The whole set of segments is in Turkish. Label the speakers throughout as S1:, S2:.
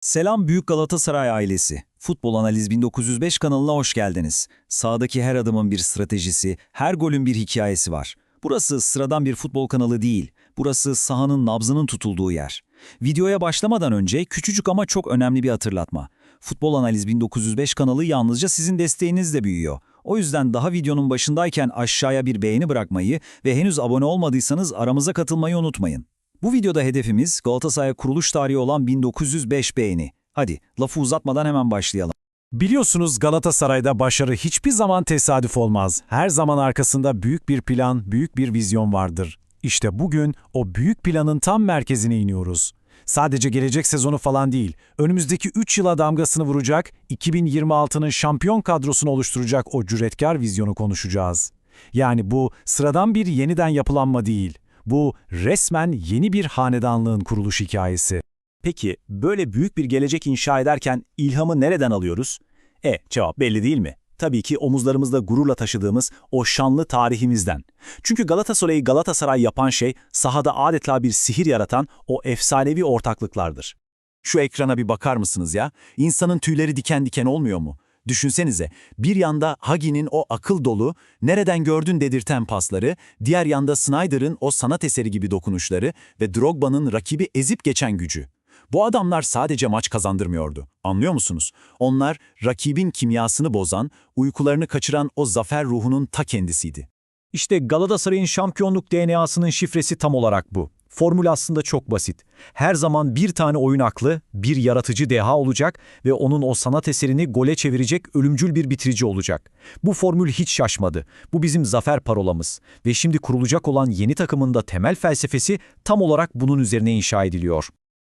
S1: Selam Büyük Galatasaray ailesi. Futbol Analiz 1905 kanalına hoş geldiniz. Sahadaki her adımın bir stratejisi, her golün bir hikayesi var. Burası sıradan bir futbol kanalı değil. Burası sahanın nabzının tutulduğu yer. Videoya başlamadan önce küçücük ama çok önemli bir hatırlatma. Futbol Analiz 1905 kanalı yalnızca sizin desteğinizle büyüyor. O yüzden daha videonun başındayken aşağıya bir beğeni bırakmayı ve henüz abone olmadıysanız aramıza katılmayı unutmayın. Bu videoda hedefimiz Galatasaray kuruluş tarihi olan 1905 beğeni. Hadi lafı uzatmadan hemen başlayalım.
S2: Biliyorsunuz Galatasaray'da başarı hiçbir zaman tesadüf olmaz. Her zaman arkasında büyük bir plan, büyük bir vizyon vardır. İşte bugün o büyük planın tam merkezine iniyoruz. Sadece gelecek sezonu falan değil, önümüzdeki 3 yıla damgasını vuracak, 2026'nın şampiyon kadrosunu oluşturacak o cüretkar vizyonu konuşacağız. Yani bu sıradan bir yeniden yapılanma değil. Bu resmen yeni bir hanedanlığın kuruluş hikayesi.
S3: Peki böyle büyük bir gelecek inşa ederken ilhamı nereden alıyoruz? E, cevap belli değil mi? Tabii ki omuzlarımızda gururla taşıdığımız o şanlı tarihimizden. Çünkü Galatasaray'ı Galatasaray yapan şey sahada adeta bir sihir yaratan o efsanevi ortaklıklardır. Şu ekrana bir bakar mısınız ya? İnsanın tüyleri diken diken olmuyor mu? Düşünsenize, bir yanda Hagi'nin o akıl dolu, nereden gördün dedirten pasları, diğer yanda Snyder'ın o sanat eseri gibi dokunuşları ve Drogba'nın rakibi ezip geçen gücü. Bu adamlar sadece maç kazandırmıyordu. Anlıyor musunuz? Onlar rakibin kimyasını bozan, uykularını kaçıran o zafer ruhunun ta kendisiydi.
S4: İşte Galatasaray'ın şampiyonluk DNA'sının şifresi tam olarak bu. Formül aslında çok basit. Her zaman bir tane oyun aklı, bir yaratıcı deha olacak ve onun o sanat eserini gole çevirecek ölümcül bir bitirici olacak. Bu formül hiç şaşmadı. Bu bizim zafer parolamız. Ve şimdi kurulacak olan yeni takımın da temel felsefesi tam olarak bunun üzerine inşa ediliyor.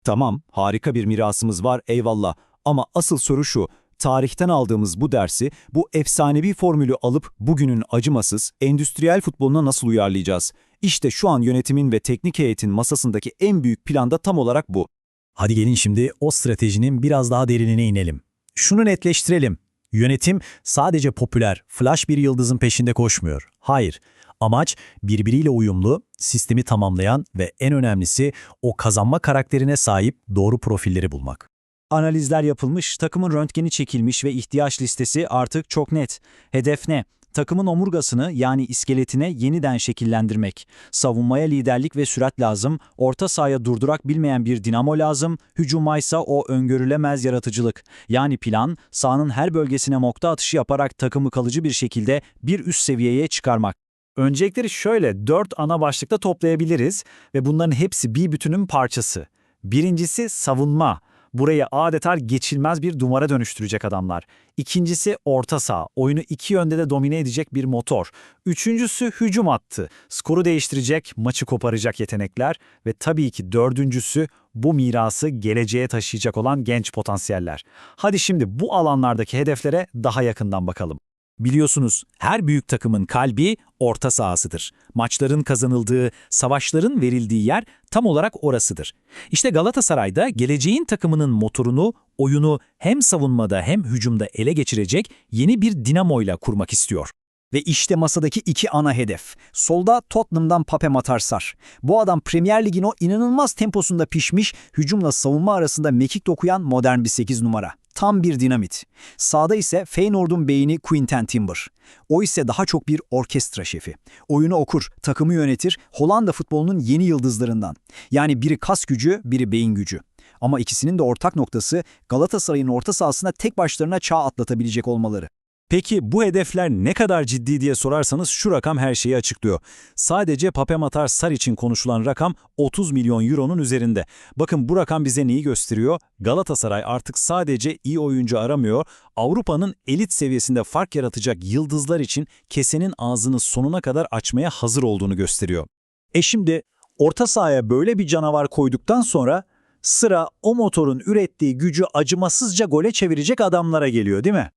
S3: Tamam, harika bir mirasımız var eyvallah ama asıl soru şu, tarihten aldığımız bu dersi, bu efsanevi formülü alıp bugünün acımasız, endüstriyel futboluna nasıl uyarlayacağız? İşte şu an yönetimin ve teknik heyetin masasındaki en büyük plan da tam olarak bu.
S4: Hadi gelin şimdi o stratejinin biraz daha derinine inelim. Şunu netleştirelim. Yönetim sadece popüler, flash bir yıldızın peşinde koşmuyor. Hayır. Amaç birbiriyle uyumlu, sistemi tamamlayan ve en önemlisi o kazanma karakterine sahip doğru profilleri bulmak.
S5: Analizler yapılmış, takımın röntgeni çekilmiş ve ihtiyaç listesi artık çok net. Hedef ne? Takımın omurgasını yani iskeletine yeniden şekillendirmek. Savunmaya liderlik ve sürat lazım, orta sahaya durdurak bilmeyen bir dinamo lazım, hücumaysa o öngörülemez yaratıcılık. Yani plan, sahanın her bölgesine nokta atışı yaparak takımı kalıcı bir şekilde bir üst seviyeye çıkarmak.
S4: Öncelikleri şöyle dört ana başlıkta toplayabiliriz ve bunların hepsi bir bütünün parçası. Birincisi savunma. Burayı adeta geçilmez bir dumara dönüştürecek adamlar. İkincisi orta saha. Oyunu iki yönde de domine edecek bir motor. Üçüncüsü hücum hattı. Skoru değiştirecek, maçı koparacak yetenekler. Ve tabii ki dördüncüsü bu mirası geleceğe taşıyacak olan genç potansiyeller. Hadi şimdi bu alanlardaki hedeflere daha yakından bakalım.
S3: Biliyorsunuz her büyük takımın kalbi orta sahasıdır. Maçların kazanıldığı, savaşların verildiği yer tam olarak orasıdır. İşte Galatasaray'da geleceğin takımının motorunu, oyunu hem savunmada hem hücumda ele geçirecek yeni bir dinamoyla kurmak istiyor.
S5: Ve işte masadaki iki ana hedef. Solda Tottenham'dan Pape Matar Sar. Bu adam Premier Lig'in o inanılmaz temposunda pişmiş, hücumla savunma arasında mekik dokuyan modern bir 8 numara. Tam bir dinamit. Sağda ise Feyenoord'un beyni Quinten Timber. O ise daha çok bir orkestra şefi. Oyunu okur, takımı yönetir, Hollanda futbolunun yeni yıldızlarından. Yani biri kas gücü, biri beyin gücü. Ama ikisinin de ortak noktası Galatasaray'ın orta sahasına tek başlarına çağ atlatabilecek olmaları.
S1: Peki bu hedefler ne kadar ciddi diye sorarsanız şu rakam her şeyi açıklıyor. Sadece Pape Matar Sar için konuşulan rakam 30 milyon euronun üzerinde. Bakın bu rakam bize neyi gösteriyor? Galatasaray artık sadece iyi oyuncu aramıyor, Avrupa'nın elit seviyesinde fark yaratacak yıldızlar için kesenin ağzını sonuna kadar açmaya hazır olduğunu gösteriyor.
S5: E şimdi orta sahaya böyle bir canavar koyduktan sonra sıra o motorun ürettiği gücü acımasızca gole çevirecek adamlara geliyor değil mi?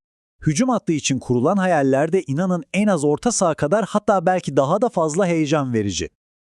S5: Hücum hattı için kurulan hayaller de inanın en az orta saha kadar hatta belki daha da fazla heyecan verici.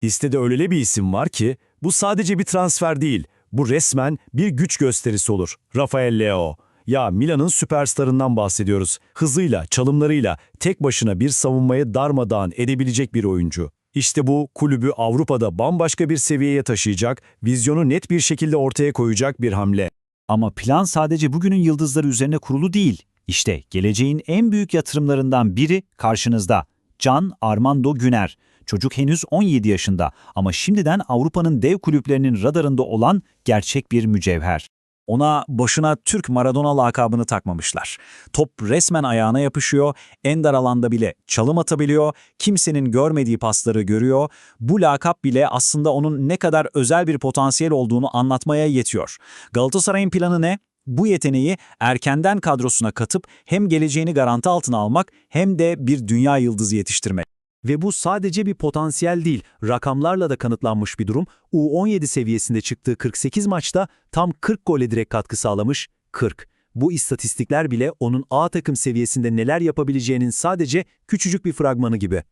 S2: Listede öyle bir isim var ki bu sadece bir transfer değil, bu resmen bir güç gösterisi olur. Rafael Leo. Ya Milan'ın süperstarından bahsediyoruz. Hızıyla, çalımlarıyla tek başına bir savunmayı darmadağın edebilecek bir oyuncu. İşte bu kulübü Avrupa'da bambaşka bir seviyeye taşıyacak, vizyonu net bir şekilde ortaya koyacak bir hamle.
S4: Ama plan sadece bugünün yıldızları üzerine kurulu değil. İşte geleceğin en büyük yatırımlarından biri karşınızda. Can Armando Güner. Çocuk henüz 17 yaşında ama şimdiden Avrupa'nın dev kulüplerinin radarında olan gerçek bir mücevher. Ona boşuna Türk Maradona lakabını takmamışlar. Top resmen ayağına yapışıyor, en dar alanda bile çalım atabiliyor, kimsenin görmediği pasları görüyor. Bu lakap bile aslında onun ne kadar özel bir potansiyel olduğunu anlatmaya yetiyor. Galatasaray'ın planı ne? Bu yeteneği erkenden kadrosuna katıp hem geleceğini garanti altına almak hem de bir dünya yıldızı yetiştirmek.
S3: Ve bu sadece bir potansiyel değil, rakamlarla da kanıtlanmış bir durum. U17 seviyesinde çıktığı 48 maçta tam 40 gole direkt katkı sağlamış, 40. Bu istatistikler bile onun A takım seviyesinde neler yapabileceğinin sadece küçücük bir fragmanı gibi.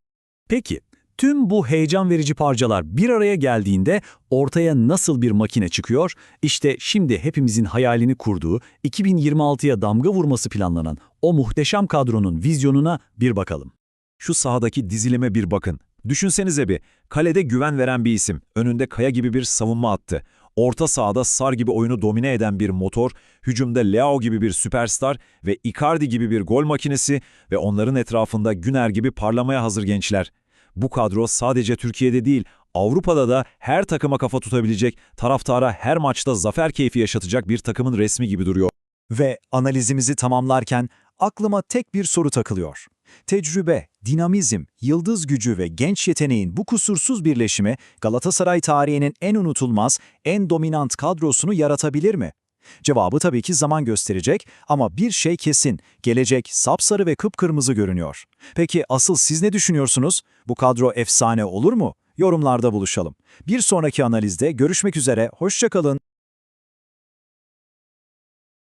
S3: Peki, tüm bu heyecan verici parçalar bir araya geldiğinde ortaya nasıl bir makine çıkıyor? İşte şimdi hepimizin hayalini kurduğu, 2026'ya damga vurması planlanan o muhteşem kadronun vizyonuna bir bakalım.
S6: Şu sahadaki dizilime bir bakın. Düşünsenize bir, kalede güven veren bir isim, önünde kaya gibi bir savunma attı. Orta sahada Sar gibi oyunu domine eden bir motor, hücumda Leao gibi bir süperstar ve Icardi gibi bir gol makinesi ve onların etrafında Güner gibi parlamaya hazır gençler. Bu kadro sadece Türkiye'de değil, Avrupa'da da her takıma kafa tutabilecek, taraftara her maçta zafer keyfi yaşatacak bir takımın resmi gibi duruyor.
S5: Ve analizimizi tamamlarken aklıma tek bir soru takılıyor. Tecrübe, dinamizm, yıldız gücü ve genç yeteneğin bu kusursuz birleşimi Galatasaray tarihinin en unutulmaz, en dominant kadrosunu yaratabilir mi? Cevabı tabii ki zaman gösterecek ama bir şey kesin, gelecek sapsarı ve kıpkırmızı görünüyor. Peki asıl siz ne düşünüyorsunuz? Bu kadro efsane olur mu? Yorumlarda buluşalım. Bir sonraki analizde görüşmek üzere, hoşçakalın.